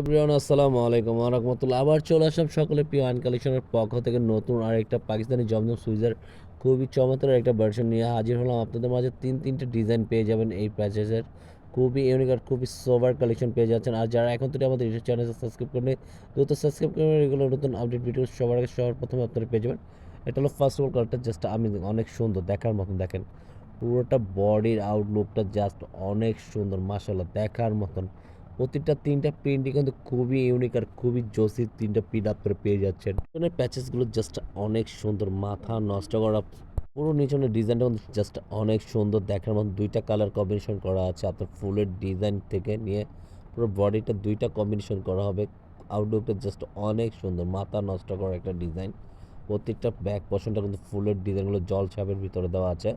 Everyone আসসালামু আলাইকুম। রহমতুল্লাহ। আবার চলে আসলাম সকলে প্রিয় আইন কালেকশনের পক্ষ থেকে নতুন আরেকটা পাকিস্তানি জমজম সুইজার, খুবই চমৎকার একটা ভার্সন নিয়ে হাজির হলাম। আপনাদের মাঝে তিন, তিনটে ডিজাইন পেয়ে যাবেন এই প্যাচেসের খুবই ইউনিক আর খুবই সোভার কালেকশন পেয়ে যাচ্ছেন। আর যারা এখন থেকে আমাদের ইউটিউব চ্যানেল সাবস্ক্রাইব করেন দ্রুত সাবস্ক্রাইব করে এগুলো নতুন আপডেট ভিডিও সবার আগে সবার প্রথমে আপনারা পেয়ে যাবেন। এটা হলো ফার্স্ট অল কালারটা জাস্ট আমি অনেক সুন্দর দেখার মতন, দেখেন। পুরোটা বডির আউটলুকটা জাস্ট অনেক সুন্দর মাসাল্লাহ দেখার মতন। প্রতিটা তিনটা প্রিন্টই কিন্তু খুবই ইউনিক আর খুবই জোসি তিনটা প্রিন্ট আপনারা পেয়ে যাচ্ছেন। পিছনের প্যাচেসগুলো জাস্ট অনেক সুন্দর, মাথা নষ্ট করা, পুরো নিচনের ডিজাইনটা কিন্তু জাস্ট অনেক সুন্দর, দেখার মতো দুইটা কালার কম্বিনেশন করা আছে। আপনার ফুলের ডিজাইন থেকে নিয়ে পুরো বডিটা দুইটা কম্বিনেশন করা হবে। আউটলুকটা জাস্ট অনেক সুন্দর, মাথা নষ্ট করা একটা ডিজাইন প্রত্যেকটা ব্যাক পোর্শনটা কিন্তু ফুলের ডিজাইনগুলো জল ছাপের ভিতরে দেওয়া আছে।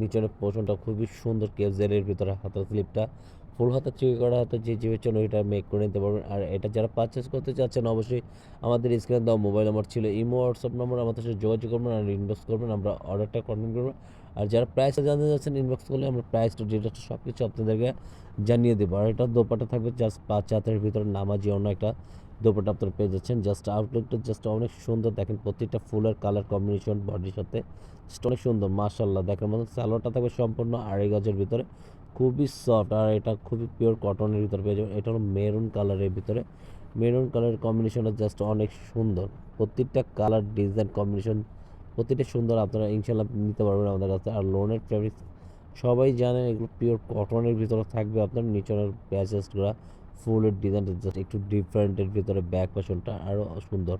নিচনের পোর্শনটা খুবই সুন্দর কেজেলের ভিতরে হাতের স্লিপটা ফুল হাতা চিকি করা হাতে যে জন্য এটা মেক করে নিতে পারবেন। আর এটা যারা পারচেস করতে চাচ্ছেন, অবশ্যই আমাদের স্ক্রিনে দেওয়া মোবাইল নাম্বার ছিল, ইমো হোয়াটসঅ্যাপ নম্বর আমাদের সাথে যোগাযোগ করবেন আর ইনবক্স করবেন, আমরা অর্ডারটা কনফার্ম করব। আর যারা প্রাইসটা জানতে চাচ্ছেন ইনবক্স করলে আমরা প্রাইসটা ডিটেলসটা সব কিছু আপনাদেরকে জানিয়ে দেবো। আর এটা দোপাটা থাকবে জাস্ট পাঁচ হাতের ভিতরে নামাজি অন্য একটা দোপাটা আপনারা পেয়ে যাচ্ছেন। জাস্ট আউটলুকটা জাস্ট অনেক সুন্দর। দেখেন প্রত্যেকটা ফুলের কালার কম্বিনেশন বডির সাথে অনেক সুন্দর মার্শাল্লাহ দেখার মতো সালোয়ারটা থাকবে সম্পূর্ণ আড়াই গজের ভিতরে। খুবই সফট আর এটা খুবই পিওর কটনের ভিতরে পেয়ে যাবেন। এটা হলো মেরুন কালারের ভিতরে। মেরুন কালারের কম্বিনেশনটা জাস্ট অনেক সুন্দর। প্রত্যেকটা কালার ডিজাইন কম্বিনেশন প্রতিটা সুন্দর আপনারা ইনশাল্লাহ নিতে পারবেন আমাদের কাছে। আর লোনের ফেব্রিক্স সবাই জানেন এগুলো পিওর কটনের ভিতরে থাকবে আপনার, নিচনের প্যাচেসগুলো ফুলের ডিজাইনটা জাস্ট একটু ডিফারেন্টের ভিতরে ব্যাক পেশনটা আরও সুন্দর।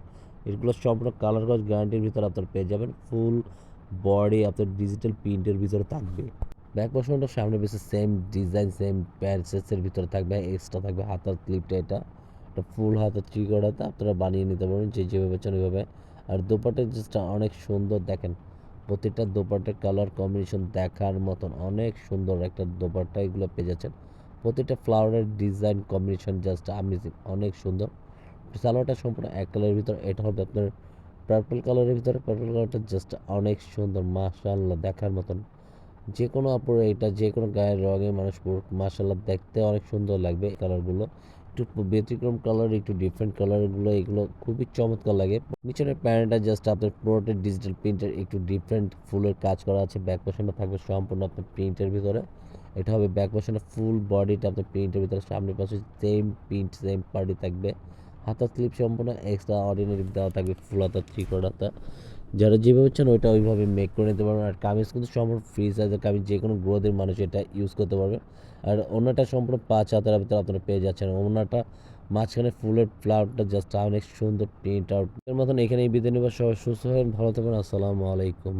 এগুলো সম্পূর্ণ কালার গজ গ্যারান্টির ভিতরে আপনার পেয়ে যাবেন। ফুল বডি আপনার ডিজিটাল প্রিন্টের ভিতরে থাকবে। ব্যাক পোর্শনটা সামনে বেশি সেম ডিজাইন সেম প্যান্সেসের ভিতরে থাকবে। এক্সট্রা থাকবে হাতার ক্লিপটা এটা। একটা ফুল হাতার চিকড়াতে আপনারা বানিয়ে নিতে পারবেন, যে যেভাবে চান ওইভাবে। আর দোপাটের জিনিসটা অনেক সুন্দর দেখেন। প্রতিটা দোপাটের কালার কম্বিনেশন দেখার মতন অনেক সুন্দর একটা দোপাট্টা এগুলো পেয়ে যাচ্ছেন। প্রতিটা ফ্লাওয়ারের ডিজাইন কম্বিনেশন জাস্ট আমেজিং অনেক সুন্দর। সালোয়ারটা সম্পূর্ণ এক কালারের ভিতর, এটা হবে আপনার পার্পল কালারের ভিতরে পার্পল কালারটা জাস্ট অনেক সুন্দর, মাশাআল্লাহ, দেখার মতন। যে কোনো আপুর এটা যে কোনো গায়ের রঙে মানুষ পড়ুক মাশাআল্লাহ, দেখতে অনেক সুন্দর লাগবে এই কালারগুলো একটু ব্যতিক্রম কালার একটু ডিফারেন্ট কালারগুলো এগুলো খুবই চমৎকার লাগে। নিচনের প্যান্টটা জাস্ট আপনার পুরোটা ডিজিটাল প্রিন্টের একটু ডিফারেন্ট ফুলের কাজ করা আছে ব্যাক পোর্শনটা থাকবে সম্পূর্ণ আপনার প্রিন্টের ভিতরে। এটা হবে ব্যাক পোর্শনটা ফুল বডিটা আপনার প্রিন্টের ভিতরে, সামনে পাশে সেম প্রিন্ট সেম পার্টি থাকবে। হাতার স্লিপ সম্পূর্ণ এক্সট্রা অর্ডিনারি দেওয়া থাকবে ফুল হাতা হাতার চিকড়াতা যারা যেভাবে চান ওইটা ওইভাবে মেক করে নিতে পারবেন। আর কামিজ কিন্তু সম্পূর্ণ ফ্রি সাইজের কামিজ যে কোনো গ্রোদের মানুষ এটা ইউজ করতে পারবে। আর ওনাটা সম্পূর্ণ পাঁচ হাতের ভিতরে আপনারা পেয়ে যাচ্ছেন। ওনাটা মাঝখানে ফুলের ফ্লাওয়ারটা জাস্ট অনেক সুন্দর প্রিন্ট আউট এর মতন এখানেই বিদায় নেবার সবাই সুস্থ হবেন ভালো থাকবেন। আসসালামু আলাইকুম।